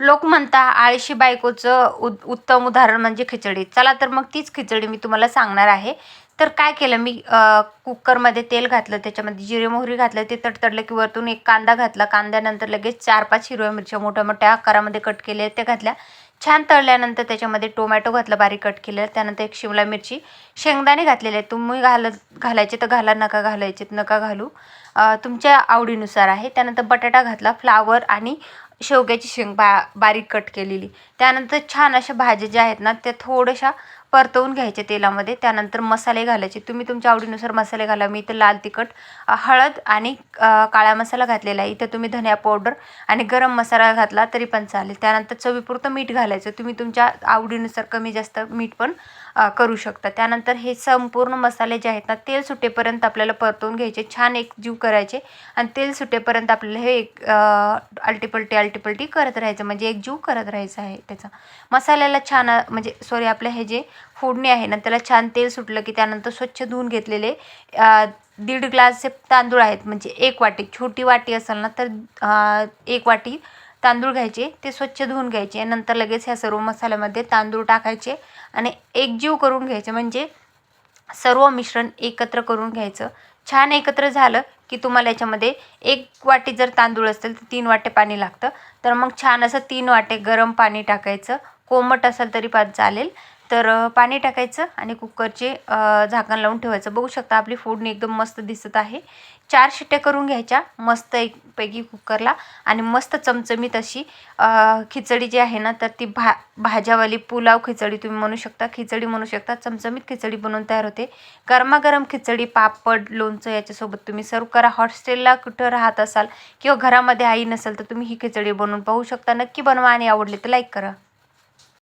लोक म्हणता आळशी बायकोचं उ उत्तम उदाहरण म्हणजे खिचडी. चला तर मग तीच खिचडी मी तुम्हाला सांगणार आहे. तर काय केलं? मी कुकरमध्ये तेल घातलं त्याच्यामध्ये जिरे मोहरी घातलं ते तडतडलं की वरतून एक कांदा घातला. कांद्यानंतर लगेच चार पाच हिरव्या मिरच्या मोठ्या मोठ्या आकारामध्ये कट केल्या त्या घातल्या. छान तळल्यानंतर त्याच्यामध्ये टोमॅटो घातलं बारीक कट केलं त्यानंतर एक शिमला मिरची. शेंगदाणे घातलेले आहेत. तुम्ही घालत घालायचे तर घाला नका घालायचे नका घालू. तुमच्या आवडीनुसार आहे. त्यानंतर बटाटा घातला फ्लावर आणि शेवग्याची शेंग बा बारीक कट केलेली. त्यानंतर छान अशा भाज्या ज्या आहेत ना त्या थोड्याशा परतवून घ्यायचे तेलामध्ये. त्यानंतर मसाले घालायचे. तुम्ही तुमच्या आवडीनुसार मसाले घाला. मी इथं लाल तिखट हळद आणि काळा मसाला घातलेला आहे. इथं तुम्ही धनिया पावडर आणि गरम मसाला घातला तरी पण चालेल. त्यानंतर चवीपुरतं मीठ घालायचं. तुम्ही तुमच्या आवडीनुसार कमी जास्त मीठ पण करू शकता. त्यानंतर हे संपूर्ण मसाले जे आहेत ना तेल सुटेपर्यंत आपल्याला परतवून घ्यायचे. छान एक जीव करायचे आणि तेल सुटेपर्यंत आपल्याला हे एक अल्टीपल्टी आलटीपलटी करत राहायचं. म्हणजे एक जीव करत राहायचं आहे त्याचा. मसाल्याला छान म्हणजे सॉरी आपलं हे जे फोडणी आहे ना त्याला छान तेल सुटलं की त्यानंतर स्वच्छ धुवून घेतलेले दीड ग्लासचे तांदूळ आहेत म्हणजे एक वाटी छोटी वाटी असेल ना तर एक वाटी तांदूळ घ्यायचे ते स्वच्छ धुवून घ्यायचे नंतर लगेच ह्या सर्व मसाल्यामध्ये तांदूळ टाकायचे आणि एकजीव करून घ्यायचे म्हणजे सर्व मिश्रण एकत्र करून घ्यायचं. छान एकत्र झालं की तुम्हाला याच्यामध्ये एक वाटी जर तांदूळ असेल तर तीन वाटे पाणी लागतं. तर मग छान असं तीन वाटे गरम पाणी टाकायचं. कोमट असेल तरी पण चालेल. तर पाणी टाकायचं आणि कुकरचे झाकण लावून ठेवायचं. बघू शकता आपली फोडणी एकदम मस्त दिसत आहे. चार शिट्ट्या करून घ्यायच्या मस्त एकपैकी कुकरला आणि मस्त चमचमीत अशी खिचडी जी आहे ना तर ती भा भाज्यावाली पुलाव खिचडी तुम्ही म्हणू शकता खिचडी म्हणू शकता चमचमीत खिचडी बनवून तयार होते. गरमागरम खिचडी पापड लोणचं याच्यासोबत तुम्ही सर्व करा. हॉस्टेलला कुठं राहत असाल किंवा घरामध्ये आई नसेल तर तुम्ही ही खिचडी बनवून पाहू शकता. नक्की बनवा आणि आवडली तर लाईक करा.